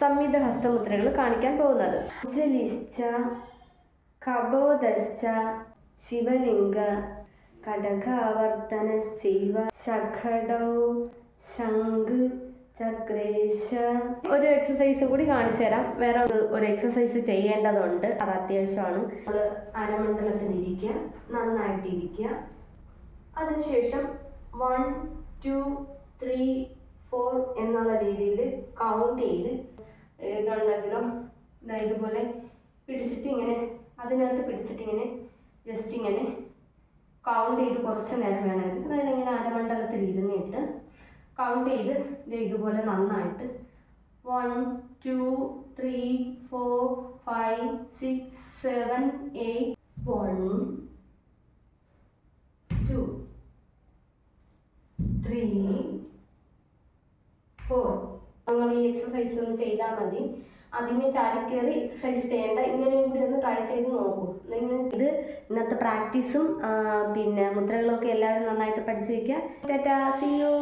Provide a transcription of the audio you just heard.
സംയുക്ത ഹസ്തമുദ്രകൾ കാണിക്കാൻ പോകുന്നത്. കബോധശ്ച ശിവലിംഗ കടകാവർത്തന ശിവ ചക്രേശ. ഒരു എക്സസൈസും കൂടി കാണിച്ചു തരാം. വേറെ ഒരു- എക്സസൈസ് ചെയ്യേണ്ടതുണ്ട്. അത് അത്യാവശ്യമാണ്. നമ്മൾ അരമണ്ഡലത്തിൽ ഇരിക്കുക നന്നായിട്ട് ഇരിക്കുക അതിനുശേഷം വൺ ടു ത്രീ ഫോർ എന്നുള്ള രീതിയിൽ കൗണ്ട് ചെയ്ത് ഇതുണ്ടെങ്കിലും ഇതുപോലെ പിടിച്ചിട്ട് ഇങ്ങനെ അതിനകത്ത് പിടിച്ചിട്ട് ഇങ്ങനെ ജസ്റ്റ് ഇങ്ങനെ കൗണ്ട് ചെയ്ത് കുറച്ച് നേരം വേണമെങ്കിൽ അതായത് ഇങ്ങനെ അരമണ്ഡലത്തിൽ ഇരുന്നിട്ട് കൗണ്ട് ചെയ്ത് ഇതുപോലെ നന്നായിട്ട് one two three four five six seven eight one two three four നിങ്ങൾ ഈ എക്സസൈസ് ഒന്ന് ചെയ്താൽ മതി. അതിന് ചാടിക്കേറി എക്സസൈസ് ചെയ്യേണ്ട. ഇങ്ങനെയും കൂടി ഒന്ന് ട്രൈ ചെയ്ത് നോക്കൂ. നിങ്ങൾ ഇത് ഇന്നത്തെ പ്രാക്ടീസും പിന്നെ മുദ്രകളൊക്കെ എല്ലാവരും നന്നായിട്ട് പഠിച്ചു വയ്ക്കുക. Tata C U